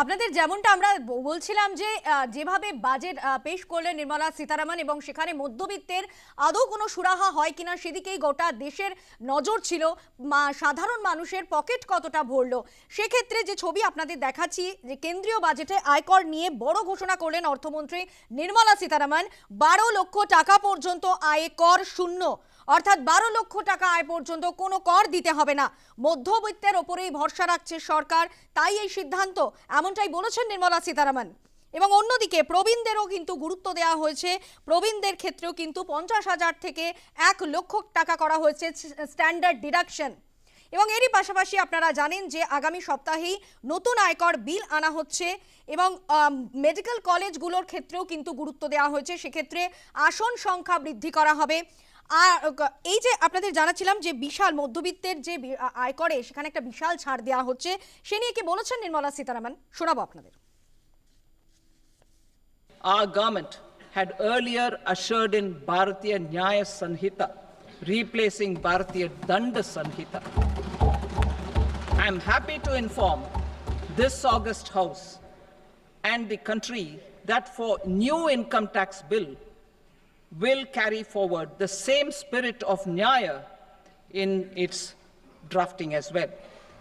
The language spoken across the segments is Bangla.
আপনাদের যেমনটা আমরা বলছিলাম যে যেভাবে বাজেট পেশ করলেন নির্মলা সীতারামন এবং সেখানে মধ্যবিত্তের আদৌ কোনো সুরাহা হয় কিনা সেদিকেই গোটা দেশের নজর ছিল। সাধারণ মানুষের পকেট কতটা ভরল? সেক্ষেত্রে যে ছবি আপনাদের দেখাচ্ছি, যে কেন্দ্রীয় বাজেটে আয়কর নিয়ে বড় ঘোষণা করলেন অর্থমন্ত্রী নির্মলা সীতারামন, বারো লক্ষ টাকা পর্যন্ত আয়কর শূন্য। অর্থাৎ বারো লক্ষ টাকা আয় পর্যন্ত কোনো কর দিতে হবে না। মধ্যবিত্তের ওপরেই ভরসা রাখছে সরকার, তাই এই সিদ্ধান্ত, এমনটাই বলেছেন নির্মলা সীতারামন। এবং অন্যদিকে প্রবীণদেরও কিন্তু গুরুত্ব দেওয়া হয়েছে। প্রবীণদের ক্ষেত্রেও কিন্তু পঞ্চাশ হাজার থেকে এক লক্ষ টাকা করা হয়েছে স্ট্যান্ডার্ড ডিডাকশন। এবং এরই পাশাপাশি আপনারা জানেন যে আগামী সপ্তাহেই নতুন আয়কর বিল আনা হচ্ছে এবং মেডিকেল কলেজগুলোর ক্ষেত্রেও কিন্তু গুরুত্ব দেওয়া হয়েছে। সেক্ষেত্রে আসন সংখ্যা বৃদ্ধি করা হবে। আর এই যে আপনাদের জানাচ্ছিলাম যে বিশাল মধ্যবিত্তের যে বি- আ- আয়করে সেখানে একটা বিশাল ছাড় দেওয়া হচ্ছে সে নিয়ে কি বলেছেন নির্মলা সীতারামন শোনাবো আপনাদের Our government had earlier ushered in Bharatiya Nyaya Sanhita, replacing Bharatiya Danda Sanhita. I am happy to inform this August House and the country that for new income tax bill will carry forward the same spirit of Nyaya in its drafting as well.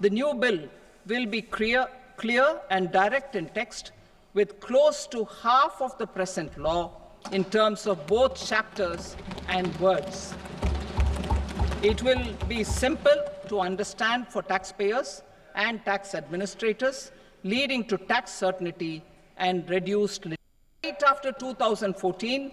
The new bill will be clear, clear and direct in text with close to half of the present law in terms of both chapters and words. It will be simple to understand for taxpayers and tax administrators, leading to tax certainty and reduced Right after 2014,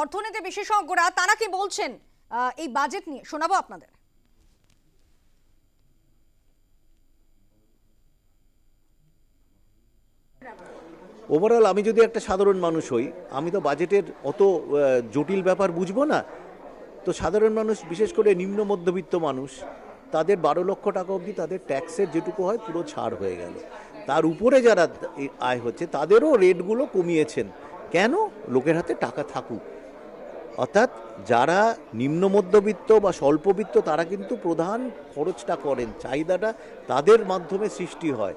অর্থনীতি বিশেষজ্ঞরা তারা কি বলছেন? এই বাজেট নিয়ে শোনাবো আপনাদের। ওভারঅল আমি যদি একটা সাধারণ মানুষ হই, আমি তো বাজেটের অত জটিল ব্যাপার বুঝব না। তো সাধারণ মানুষ, বিশেষ করে নিম্ন মধ্যবিত্ত মানুষ, তাদের বারো লক্ষ টাকা অবধি তাদের ট্যাক্সের যেটুকু হয়, পুরো ছাড় হয়ে গেল। তার উপরে যারা আয় হচ্ছে, তাদেরও রেটগুলো কমিয়েছেন। কেন? লোকের হাতে টাকা থাকুক। অর্থাৎ যারা নিম্ন মধ্যবিত্ত বা স্বল্পবিত্ত, তারা কিন্তু প্রধান খরচটা করেন, চাহিদাটা তাদের মাধ্যমে সৃষ্টি হয়।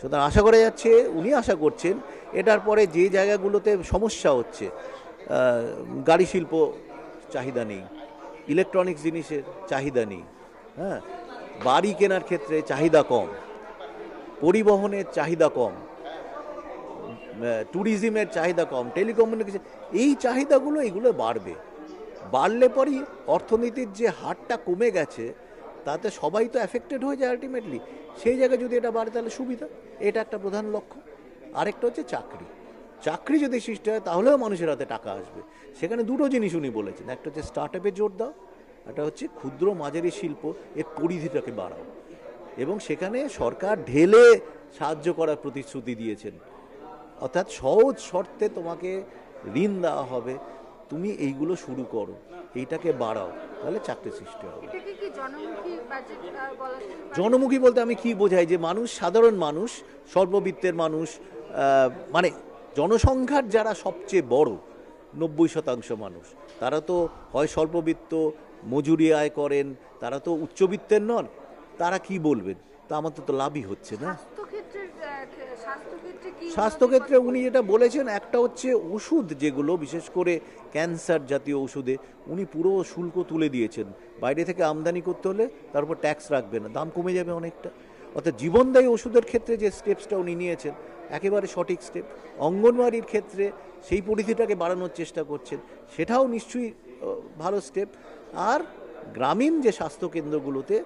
সুতরাং আশা করা যাচ্ছে, উনি আশা করছেন, এটার পরে যে জায়গাগুলোতে সমস্যা হচ্ছে গাড়ি শিল্প চাহিদা নেই ইলেকট্রনিক্স জিনিসের চাহিদা নেই হ্যাঁ বাড়ি কেনার ক্ষেত্রে চাহিদা কম, পরিবহনের চাহিদা কম ট্যুরিজমের চাহিদা কম টেলিকমিউনিকেশন এই চাহিদাগুলো এগুলো বাড়বে। বাড়লে পরই অর্থনীতির যে হারটা কমে গেছে, তাতে সবাই তো অ্যাফেক্টেড হয়ে যায় আলটিমেটলি সেই জায়গায় যদি এটা বাড়ে, তাহলে সুবিধা। এটা একটা প্রধান লক্ষ্য। আরেকটা হচ্ছে চাকরি। চাকরি যদি সৃষ্টি হয়, তাহলেও মানুষের হাতে টাকা আসবে। সেখানে দুটো জিনিস উনি বলেছেন। একটা হচ্ছে স্টার্ট আপে জোর দাও, একটা হচ্ছে ক্ষুদ্র মাঝারি শিল্প, এর পরিধিটাকে বাড়াও। এবং সেখানে সরকার ঢেলে সাহায্য করার প্রতিশ্রুতি দিয়েছেন। অর্থাৎ সহজ শর্তে তোমাকে ঋণ দেওয়া হবে। তুমি এইগুলো শুরু করো। এইটাকে বাড়াও। তাহলে চাকরি সৃষ্টি হবে। জনমুখী বলতে আমি কি বোঝাই? যে মানুষ সাধারণ মানুষ স্বল্পবিত্তের মানুষ মানে জনসংখ্যার যারা সবচেয়ে বড় নব্বই শতাংশ মানুষ তারা তো হয় স্বল্পবিত্ত মজুরি আয় করেন তারা তো উচ্চবিত্তের নন। তারা কি বলবেন? তা আমার তো তো লাভই হচ্ছে না। আহ, স্বাস্থ্যক্ষেত্রে উনি যেটা বলেছেন, একটা হচ্ছে ওষুধ যেগুলো, বিশেষ করে ক্যান্সার জাতীয় ওষুধে, উনি পুরো শুল্ক তুলে দিয়েছেন। বাইরে থেকে আমদানি করতে হলে তার উপর ট্যাক্স রাখবে না, দাম কমে যাবে অনেকটা। অর্থাৎ জীবনদায়ী ওষুধের ক্ষেত্রে যে স্টেপসটা উনি নিয়েছেন, একেবারে সঠিক স্টেপ অঙ্গনওয়াড়ির ক্ষেত্রে সেই পরিধিটাকে বাড়ানোর চেষ্টা করছেন, সেটাও নিশ্চয়ই ভালো স্টেপ আর গ্রামীণ যে স্বাস্থ্যকেন্দ্রগুলোতে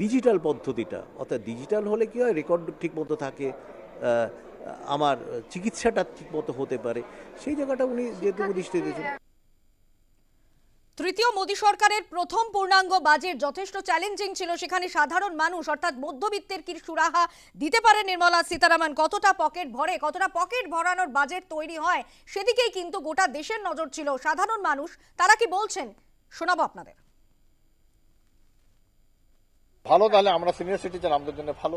ডিজিটাল পদ্ধতিটা, অর্থাৎ ডিজিটাল হলে কি হয় রেকর্ড ঠিকমতো থাকে আমার চিকিৎসাটা ঠিকমতো হতে পারে। সেই জায়গাটা উনি যেহেতু প্রতিষ্ঠা দিয়েছেন তৃতীয় মোদী সরকারের প্রথম পূর্ণাঙ্গ বাজেট যথেষ্ট চ্যালেঞ্জিং ছিল। সেখানে সাধারণ মানুষ অর্থাৎ মধ্যবিত্তের কি সুরাহা দিতে পারে নির্মলা সীতারামন? কতটা পকেট ভরে কতটা পকেট ভরানোর বাজেট তৈরি হয়? সেদিকেই কিন্তু গোটা দেশের নজর ছিল। সাধারণ মানুষ তারা কি বলছেন? শোনাবো আপনাদের। ভালো তাহলে আমরা সিনিয়র সিটিজেন আমাদের জন্য ভালো।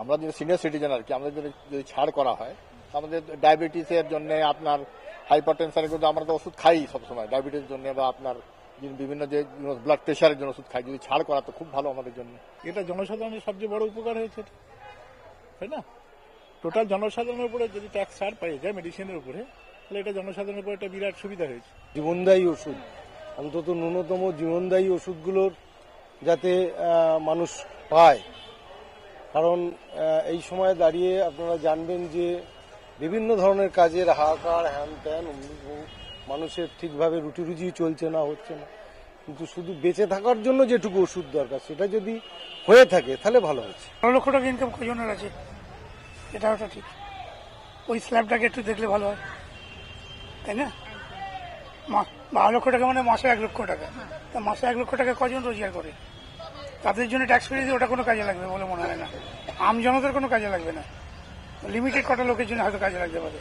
আমরা যদি সিনিয়র সিটিজেন আর কি আমাদের জন্য যদি ছাড় করা হয় আমাদের ডায়াবেটিসের জন্য আপনার হাইপার টেনশনের কিন্তু আমরা তো ওষুধ খাই সবসময় ডায়াবেটিসের জন্য বা আপনার বিভিন্ন যে ব্লাড প্রেশারের জন্য ওষুধ খাই যদি ছাড় করা তো খুব ভালো আমাদের জন্য। এটা জনসাধারণের সবচেয়ে বড় উপকার হয়েছে তাই না? টোটাল জনসাধারণের উপরে যদি ট্যাক্স ছাড় পেয়ে যায় মেডিসিনের উপরে তাহলে এটা জনসাধারণের উপরে একটা বিরাট সুবিধা হয়েছে। জীবনদায়ী ওষুধ। অন্তত ন্যূনতম জীবনদায়ী ওষুধগুলোর যাতে মানুষ পায়। কারণ এই সময় দাঁড়িয়ে আপনারা জানবেন যে বিভিন্ন ধরনের কাজের হাহাকার, হ্যান ত্যান মানুষের ঠিকভাবে রুটি রুজি চলছে না, হচ্ছে না। কিন্তু শুধু বেঁচে থাকার জন্য যেটুকু ওষুধ দরকার, সেটা যদি হয়ে থাকে, তাহলে ভালো হচ্ছে। বারো লক্ষ টাকা ইনকাম কজনের আছে? এটা ওটা ঠিক। ওই স্ল্যাবটাকে একটু দেখলে ভালো হয়। তাই না? বারো লক্ষ টাকা মানে মাসে এক লক্ষ টাকা। তা মাসে এক লক্ষ টাকা কজন রোজগার করে? তাদের জন্য ট্যাক্স ফ্রি দিয়ে ওটা কোনো কাজে লাগবে বলে মনে হয় না। আমজনতার কোনো কাজে লাগবে না। লিমিটেড কটা লোকের জন্য হয়তো কাজে লাগতে পারে।